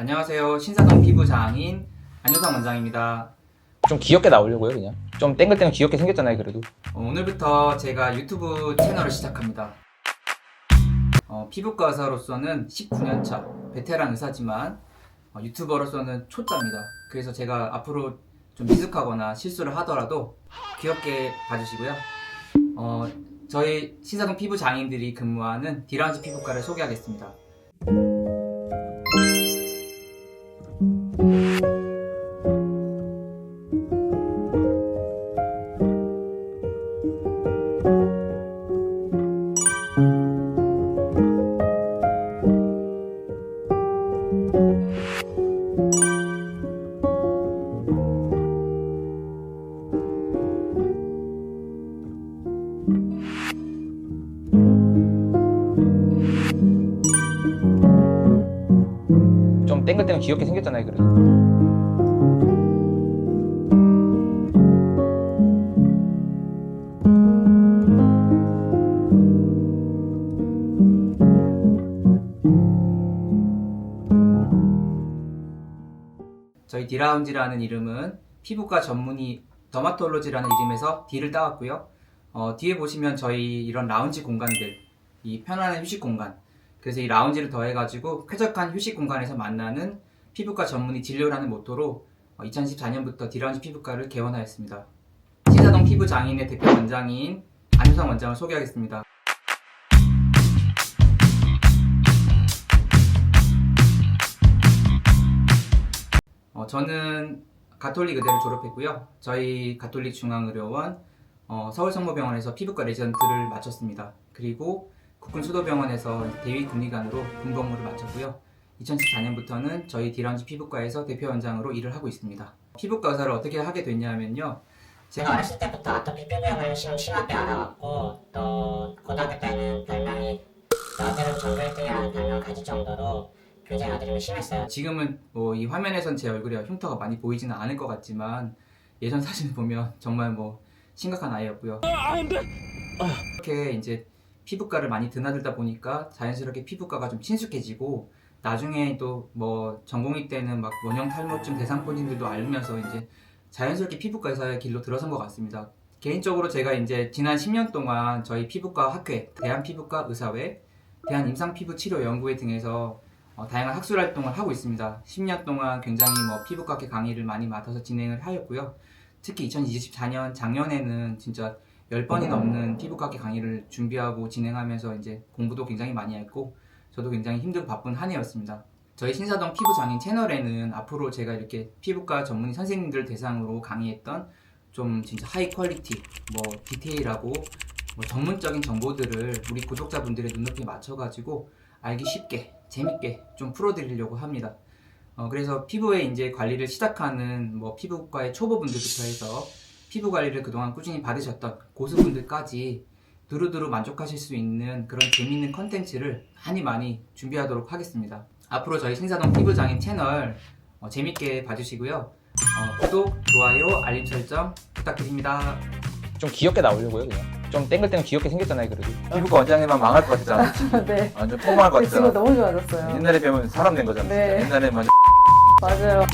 안녕하세요. 신사동 피부 장인 안효상 원장입니다. 좀 귀엽게 나오려고요 그냥 좀 땡글땡글 귀엽게 생겼잖아요 그래도 어, 오늘부터 제가 유튜브 채널을 시작합니다. 어, 피부과 의사로서는 19년 차 베테랑 의사지만 어, 유튜버로서는 초짜입니다. 그래서 제가 앞으로 좀 미숙하거나 실수를 하더라도 귀엽게 봐주시고요. 어, 저희 신사동 피부 장인들이 근무하는 디라운지 피부과를 소개하겠습니다. 좀 땡글땡글 귀엽게 생겼잖아요 그래도 저희 디라운지라는 이름은 피부과 전문의 더마톨로지라는 이름에서 D를 따왔고요. 어, 뒤에 보시면 저희 이런 라운지 공간들, 이 편안한 휴식 공간. 그래서 이 라운지를 더해가지고 쾌적한 휴식 공간에서 만나는 피부과 전문의 진료라는 모토로 2014년부터 디라운지 피부과를 개원하였습니다. 신사동 피부 장인의 대표 원장인 안효상 원장을 소개하겠습니다. 저는 가톨릭 의대를 졸업했고요. 저희 가톨릭 중앙의료원 어, 서울성모병원에서 피부과 레지던트를 마쳤습니다. 그리고 국군 수도병원에서 대위군의관으로 군복무를 마쳤고요. 2014년부터는 저희 디라운지 피부과에서 대표원장으로 일을 하고 있습니다. 피부과 의사를 어떻게 하게 됐냐면요. 제가 어렸을 때부터 아토피 피부염을 심, 심하게 앓아왔고 또 고등학교 때는 별명이 여드름 전교 1등이라는 별명을 가질 정도로 굉장히 여드름이 심했어요. 지금은 뭐 이 화면에선 제 얼굴에 흉터가 많이 보이지는 않을 것 같지만 예전 사진을 보면 정말 뭐 심각한 아이였고요. 이렇게 이제 피부과를 많이 드나들다 보니까 자연스럽게 피부과가 좀 친숙해지고 나중에 또 뭐 전공의 때는 막 원형 탈모증 대상포진들도 알면서 이제 자연스럽게 피부과 의사의 길로 들어선 것 같습니다. 개인적으로 제가 이제 지난 10년 동안 저희 피부과 학회, 대한피부과 의사회, 대한임상피부치료연구회 등에서 어, 다양한 학술 활동을 하고 있습니다. 10년 동안 굉장히 뭐 피부과학회 강의를 많이 맡아서 진행을 하였고요. 특히 2024년 작년에는 진짜 10번이 넘는 피부과학회 강의를 준비하고 진행하면서 이제 공부도 굉장히 많이 했고 저도 굉장히 힘들고 바쁜 한 해였습니다. 저희 신사동 피부 장인 채널에는 앞으로 제가 이렇게 피부과 전문의 선생님들 대상으로 강의했던 좀 진짜 하이 퀄리티, 뭐 디테일하고 뭐 전문적인 정보들을 우리 구독자분들의 눈높이에 맞춰가지고 알기 쉽게 재밌게 좀 풀어드리려고 합니다. 어, 그래서 피부에 이제 관리를 시작하는 뭐 피부과의 초보분들부터 해서 피부 관리를 그동안 꾸준히 받으셨던 고수분들까지 두루두루 만족하실 수 있는 그런 재밌는 컨텐츠를 많이 많이 준비하도록 하겠습니다. 앞으로 저희 신사동 피부장인 채널 어, 재밌게 봐주시고요. 어, 구독, 좋아요, 알림 설정 부탁드립니다. 좀 귀엽게 나오려고요 그냥 좀 땡글땡글 귀엽게 생겼잖아요 그래도 피부과 원장님만 망할 것 같잖아 네. 완전 포만할 것 그 친구 같잖아 너무 좋아졌어요. 옛날에 배우면 사람 된 거잖아 네. 진짜. 옛날에 완전 맞아요.